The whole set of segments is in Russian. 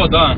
Все, да.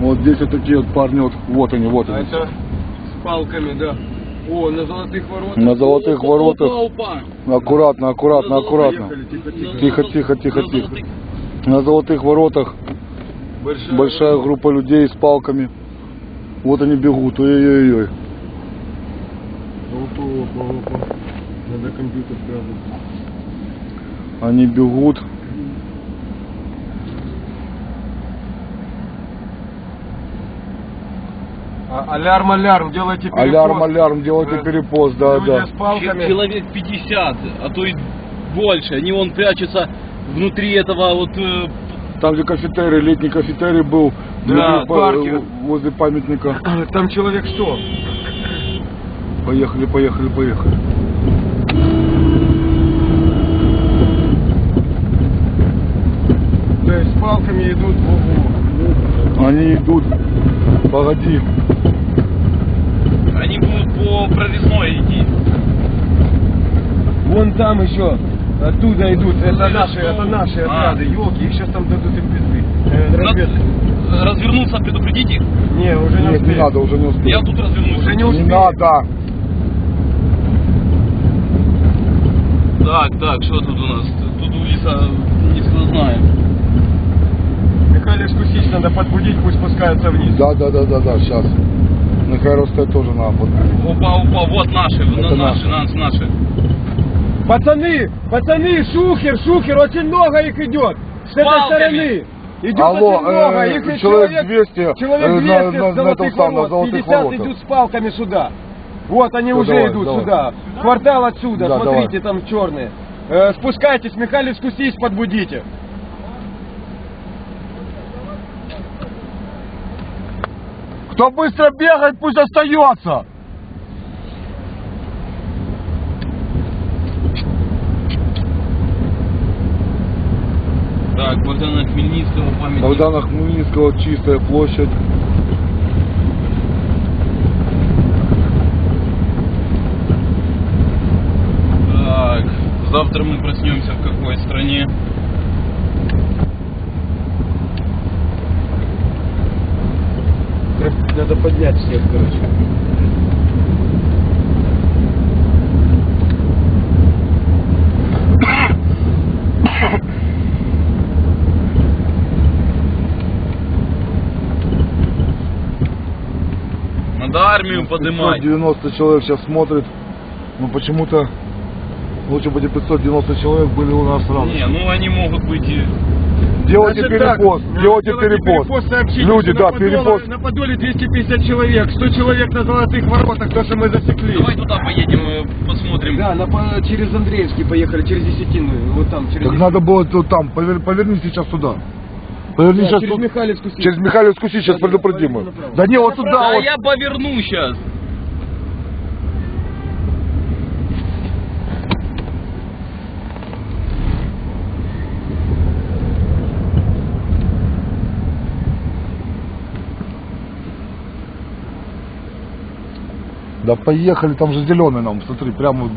Вот здесь вот такие вот парни, вот, вот они, вот А они. это с палками, да. О, на золотых воротах. На золотых Опа, воротах. опа, опа. Аккуратно, аккуратно, На аккуратно. Поехали, тихо, тихо. Тихо, тихо, тихо, На тихо. золотых. На золотых воротах Большая, большая группа людей с палками. Вот они бегут, ой-ой-ой. Опа, опа, опа. Надо компьютер спрятать. Они бегут. А, алярм, алярм, делайте перепост. Алярм, алярм, делайте Э, перепост, да, люди да. с палками. Человек 50, а то и больше. Они вон прячутся внутри этого вот... э, Там, где кафетерий, летний кафетерий был, Да, внутри в парке. па- возле памятника. Там человек 100. Поехали, поехали, поехали. То есть с палками идут в углу. Они идут. Погоди. По прорезной идти. Вон там еще. Оттуда идут. Это наши, это наши А. отряды. Елки, их сейчас там дадут им пизды. Э, разведка. развернуться, предупредить их. Не, уже не Нет, не надо, уже не успею. Я тут развернусь. Уже не Не надо. Так, так, что тут у нас? Тут улица не всегда знаем. Михаил Искусич надо подбудить, пусть спускаются вниз. Да, да, да, да, да, сейчас. На Хайросте тоже надо подбудить. Опа, опа, вот наши, Это наши, наши, наши. Пацаны, пацаны, шухер, шухер, очень много их идет. С этой палками. стороны. Идет Алло, очень много. э, их человек 200, человек э, 200 на- на- на золотых на ворот. золотых 50 воротах. идут с палками сюда. Вот они Ну, уже давай, идут давай. сюда. Квартал отсюда, Да, смотрите, там черные. Э, спускайтесь, Михаил Искусич, подбудите. Кто быстро бегает, пусть остается. Так, Богдана Хмельницкого памятник. Богдана Хмельницкого, чистая площадь. Так, завтра мы проснемся в какой стране? Надо поднять всех, короче. Надо армию поднимать. 590 человек сейчас смотрит. Но почему-то лучше бы эти 590 человек были у нас сразу. Не, ну они могут быть и... Делайте Значит так, перепост, э, делайте делайте перепост. сообщите, Люди, да, на Подоле- перепост. На Подоле 250 человек, 100 человек на Золотых Воротах, то, что мы засекли. Давай туда поедем, э, посмотрим. Да, на, по- через Андреевский поехали, через Десятинную, вот там, через Так надо было тут там, повер- поверни сейчас туда. Поверни Да, сейчас через тут- Михайловскую Через Михайловскую сейчас Да, да, предупредим направо. Да не, вот туда Да, вот. я поверну сейчас. Да поехали, там же зеленый нам, смотри, прямо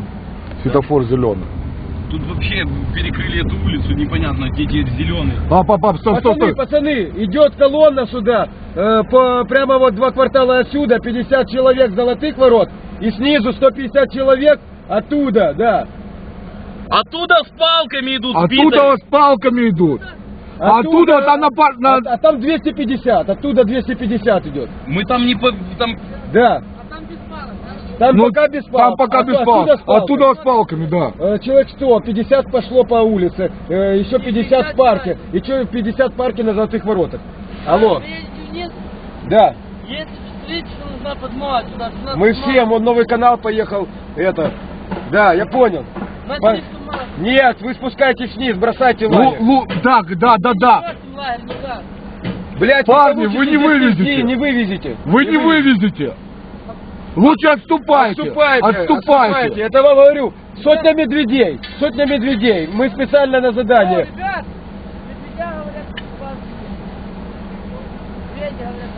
светофор зеленый. Тут вообще перекрыли эту улицу, непонятно, где теперь зеленый. А, пап, пап, стой, Пацаны, стой. пацаны, идет колонна сюда, э, по, прямо вот два квартала отсюда, 50 человек золотых ворот, и снизу 150 человек оттуда, да. Оттуда с палками идут Оттуда с палками идут. А оттуда там на пар- на- А, а там 250, оттуда 250 идет, Мы там не по... Там... да. Там Ну, пока без Там палок. пока а без оттуда палок. с палками. Оттуда с палками, да. Э, Человек 100, 50 пошло по улице, э, еще 50 в парке, и что 50 в парке на Золотых Воротах. Алло, Нет, да, сюда мы всем, он новый канал поехал, это, да, я понял. По-. Нет, вы спускайтесь вниз, бросайте лагерь. лу, так, да, да, да. Никак. Блядь, Парни, вы не вывезете. Не вывезете. Вы не вывезете. Лучше отступайте. Отступайте, Отступайте. Я вам говорю, сотня медведей, сотня медведей. Мы специально на О, задание. ребят, медведя говорят, что вас Медведя говорят,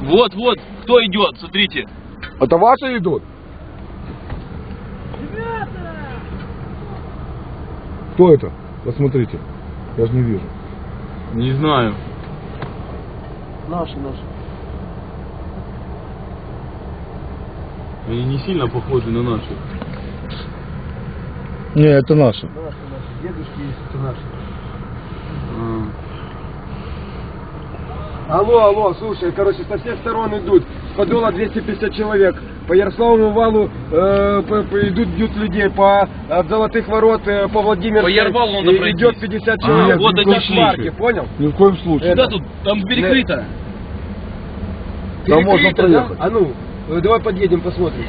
что вас Вот, вот, кто идет, смотрите. Это ваши идут? Ребята! Кто это? Посмотрите. Я же не вижу. Не знаю. Наши, наши. Они не сильно похожи на наши. Не, это наши. Наши, наши. Дедушки есть, это наши. А. Алло, алло, слушай, короче, со всех сторон идут. С Подола 250 человек. По Ярославному валу э, по- по- идут, бьют людей. По от Золотых ворот, э, по Владимирской По Ярвалу надо и- пройти. идет 50 А, человек. вот Идут они шли. понял? Ни в коем случае. Куда тут? Там перекрыто. Там можно Перекрыто, проехать. да? А ну, э, давай подъедем, посмотрим.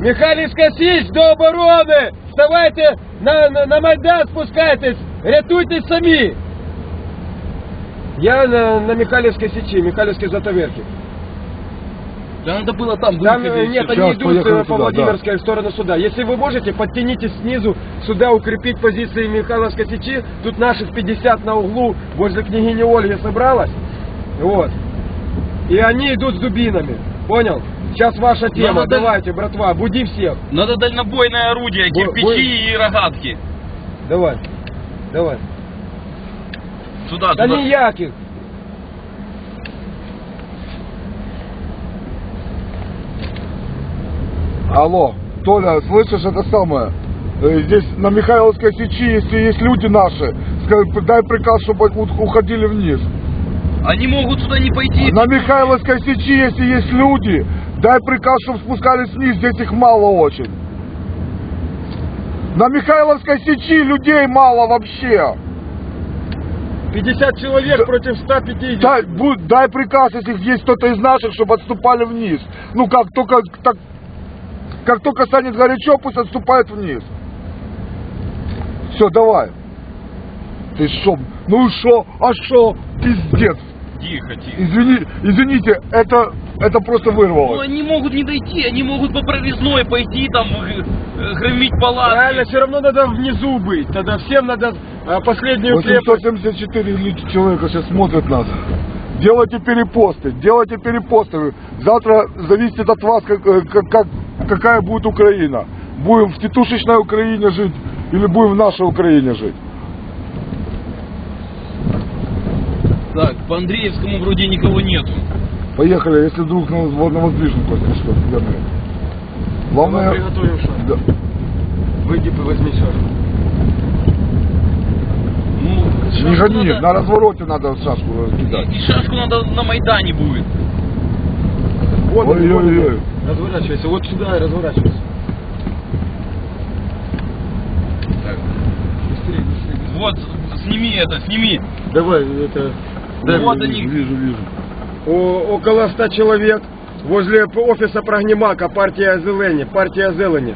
Михайлівська Січ до оборони! Вставайте на, на, на Майдан, спускайтесь! Рятуйтесь самі! Я на, на Михайлівській Січі, Михайлівській затоверки. Да надо было там Там выходить, э, нет, всё. они Сейчас идут поехали э, по туда, Владимирской в сторону суда. Если вы можете, подтянитесь снизу сюда, укрепить позиции Михайловской сечи. Тут наших 50 на углу возле княгини Ольги собралось. Вот. И они идут с дубинами. Понял? Сейчас ваша тема. надо- Давайте, братва, буди всех. Надо дальнобойное орудие, Бо- кирпичи бой- и рогатки. Давай. Давай. Сюда, Да туда. ніяких. Алло, Толя, слышишь это самое? Э, Здесь на Михайловской сечи, если есть люди наши, ска- дай приказ, чтобы у- уходили вниз. Они могут сюда не пойти. На Михайловской сечи, если есть люди, дай приказ, чтобы спускались вниз, здесь их мало очень. На Михайловской сечи людей мало вообще. 50 человек против 150. Дай, бу- дай приказ, если есть кто-то из наших, чтобы отступали вниз. Ну как только так, как только станет горячо, пусть отступают вниз. Все, давай. Ты шо? Ну и шо? А шо? Пиздец. Тихо, тихо. Извини, извините, это, это просто Ну, вырвалось. они могут не дойти, они могут по прорезной пойти, там, э, э, громить палатки. Правильно, все равно надо внизу быть. Тогда всем надо а, последнюю крепость. 874 ли- человека сейчас смотрят нас. Делайте перепосты, делайте перепосты. Завтра зависит от вас, как, э, как- как- какая будет Украина. Будем в тетушечной Украине жить или будем в нашей Украине жить. Так, по Андреевскому вроде никого нету. Поехали, если вдруг на, на воздвиженку, если что, вернее. Главное... Давай приготовим шаг. Да. Выйди, возьми шаг. Ну, Не гони, надо- на развороте надо шашку кидать. И шашку надо на Майдане будет. Вот. Ой-ой-ой. Разворачивайся, вот сюда и разворачивайся. Так, Быстрее, быстрее. вот, сними это, сними. Давай, это... дай Вот мне. они. Вижу, вижу. О- около 100 человек возле п- офиса Прогнімака, партія Зелені, партія Зелені.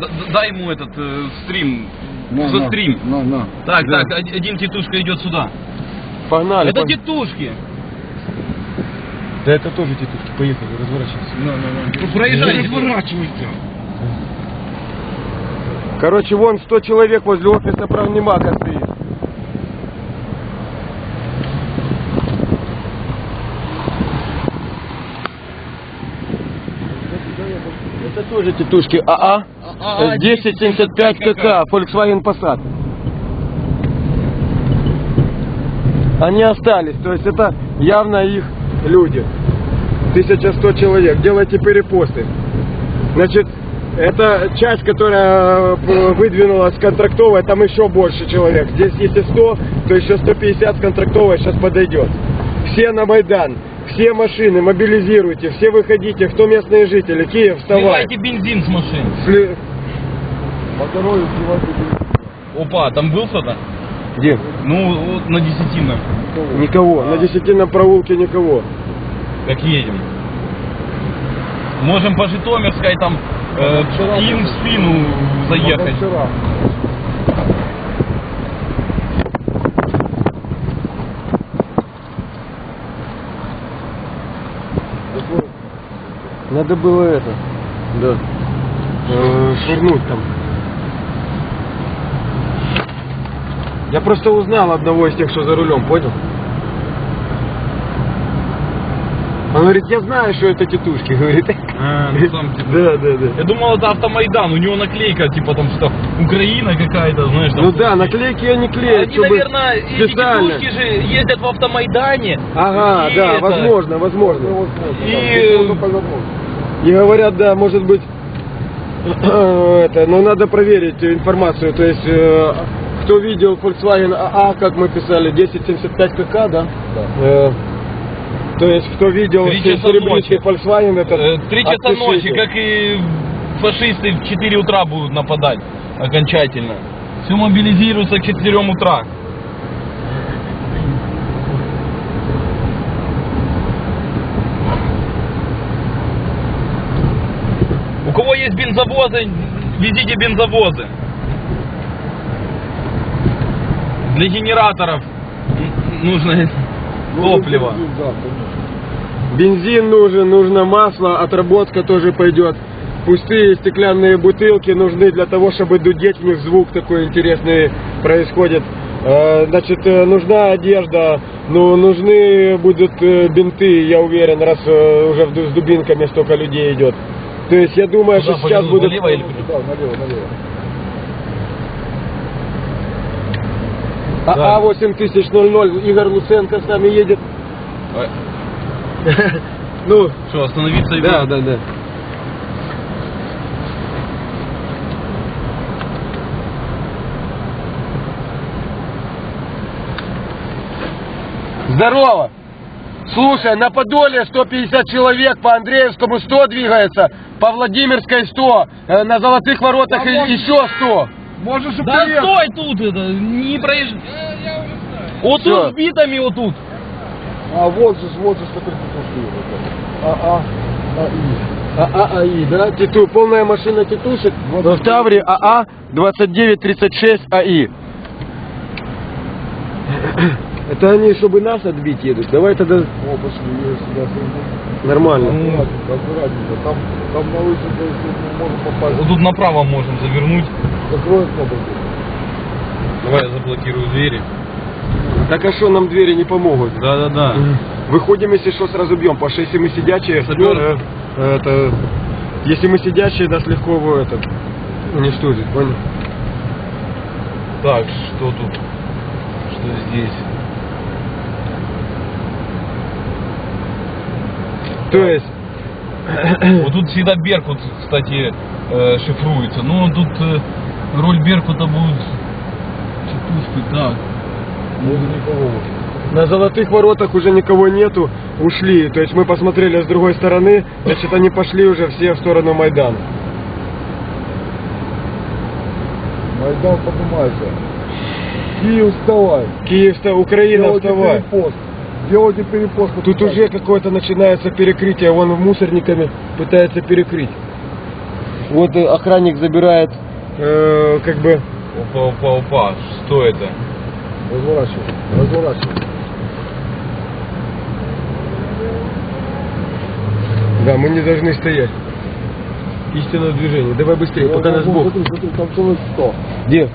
Д- д- Дай ему этот э, стрим, На, за на, стрим. На, на. Так, Да. так, од- один тетушка идет сюда. Погнали. это пог- тетушки. Да это тоже тетушки, поехали, разворачивайся. Ну, проезжайте. Короче, вон 100 человек возле офиса Прогнімака стоит. Это тоже тетушки АА. АА, Э, 1075 КК, Volkswagen Passat. Они остались, то есть это явно их люди. 1100 человек, делайте перепосты. Значит, это часть, которая э, выдвинулась с контрактовой, там еще больше человек. Здесь если 100, то еще 150 с контрактовой сейчас подойдет. Все на Майдан, все машины мобилизируйте, все выходите, кто местные жители, Киев, вставай. Сливайте бензин с машин. Сли- По дороге сливайте Опа, там был кто-то? Где? Ну, вот на десятинном. Никого. На десятинном проулке никого. Как едем. Можем по Житомирской там э, им в спину заехать. Вчера. Надо было это. Да. Э, швырнуть там. Я просто узнал одного из тех, что за рулем, понял? Он говорит, я знаю, что это тетушки, говорит. А, ну там, типа, Да, да, да. Я думал, это автомайдан, у него наклейка, типа там что, Украина какая-то, знаешь, там. Ну да, наклейки они клеят, Они, чтобы наверное, эти специально. тетушки же ездят в автомайдане. Ага, И да, это- возможно, возможно. И- И говорят, да, может быть, это, но надо проверить информацию. То есть, э, кто видел Volkswagen АА, как мы писали, 1075 КК, да? Э, то есть, кто видел Три часа серебристый ночи. Volkswagen, это Э, Три часа отпишите. ночи, как и фашисты в 4 утра будут нападать окончательно. Все мобилизируются к 4 утра. У кого есть бензовозы, везите бензовозы. Для генераторов нужно топливо. Бензин нужен, нужно масло, отработка тоже пойдет. Пустые стеклянные бутылки нужны для того, чтобы дудеть в них звук такой интересный происходит. Э, Значит, э, нужна одежда, ну, нужны будут э, бинты, я уверен, раз уже с дубинками столько людей идет. То есть я думаю, Куда что сейчас будут... налево или? Да, налево, налево. А, 8000 Игорь Луценко с нами едет. Ну, Что, остановиться и да, да, да. Здорово! Слушай, на Подоле 150 человек, по Андреевскому 100 двигается, по Владимирской 100, э, на Золотых воротах А еще 100. Можешь и Да приехать. стой тут, это, не проезжай. Вот Всё. тут с битами, вот тут. А вот же, вот же, смотри. А, а, а, и. АА АИ, да? Титу, полная машина тетушек. Вот в Тавре АА 2936 АИ. Это они, чтобы нас отбить едут. Давай тогда О, пошли, я сюда сойду. нормально. Аккуратненько, аккуратненько. Там, там на если мы можем попасть. Вот тут направо можем завернуть. Закроет кнопку. Давай я заблокирую двери. Так а что нам двери не помогут? Да-да-да. Выходим, если что, сразу бьем. Потому что если мы сидячие, Сапер. э, это, если мы сидячие, нас легко в этот, уничтожить, понял? Так, что тут? Что здесь? То есть, Вот тут всегда Беркут, кстати, э, шифруется. Ну, тут э, роль Беркута будет чепушкой, так. Может никого. На золотых воротах уже никого нету, ушли. То есть мы посмотрели с другой стороны, значит они пошли уже все в сторону Майдана. Майдан поднимайся. Киев, вставай. Киев, вста- Украина, Делайте вставай. перепост. Делайте перепост. Тут уже какое-то начинается перекрытие, вон мусорниками пытается перекрыть. Вот э, охранник забирает, э, как бы, Опа, опа, опа. Что это? Разворачивай. Разворачивай. да, мы не должны стоять. Истинное движение. Давай быстрее, пока нас Бог. Смотри, смотри, там человек 100. Где?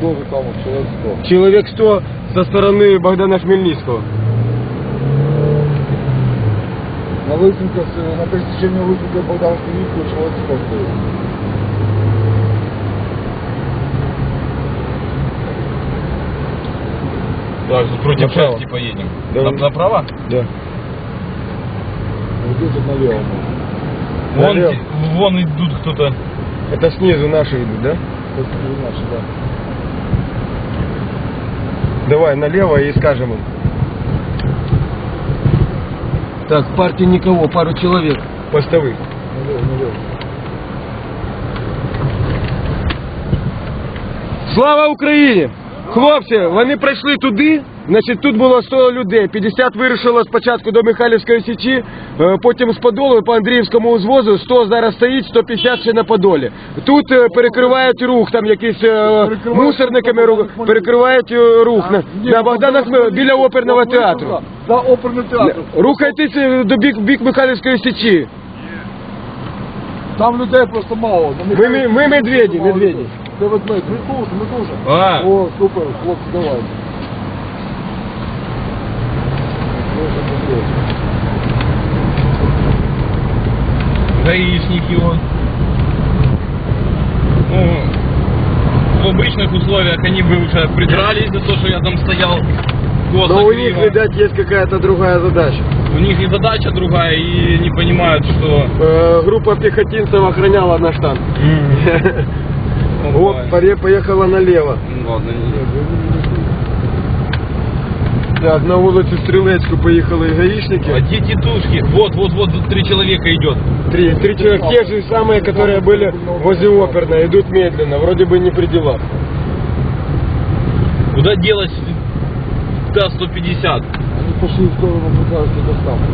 Тоже там вот человек 100. Человек 100 со стороны Богдана Хмельницкого. На Лысенко, на пересечении Лысенко и Богдана Хмельницкого человек 100 стоит. Так, тут против Направо. части поедем. Да. На- направо? Да. Вот вот налево. Вон, Налево. вон идут кто-то. Это снизу наши идут, да? Это наши, да. Давай налево и скажем им. Так, в партии никого, пару человек. Постовых. Слава Україні! Хлопці, вони прийшли туди. Значить, тут було 100 людей. 50 вирушило спочатку до Михайлівської січі, потім з Подолу по Андріївському узвозу, 100 зараз стоїть, 150 ще на Подолі. Тут е, перекривають рух, там якісь е, Перекривають мусорниками рух, перекривають е, рух. На, Ні, на Богдана Хмель- біля оперного театру. За оперный театр. Рухайтесь е, до бік, бік Михайлівської січі. Там людей просто мало. Ми, ми, ми медведі, медведі. ведмедь. Ми дуже, ми дуже. О, супер, хлопці, давай. Гаишники вот. Ну, в обычных условиях они бы уже придрались за то, что я там стоял косо, Но у них, криво. видать, есть какая-то другая задача. У них и задача другая, и не понимают, что... Э, группа пехотинцев охраняла наш танк. Ну, Вот, давай. паре поехала налево. Ладно, не- Так, на вулицю Стрілецьку поїхали А гаишники. где тетушки? Вот, вот, вот, три человека идет. Три, три человека, те же самые, которые были возле оперной, идут медленно, вроде бы не при делах. Куда делать Т-150? Они пошли в сторону Бухарской доставки.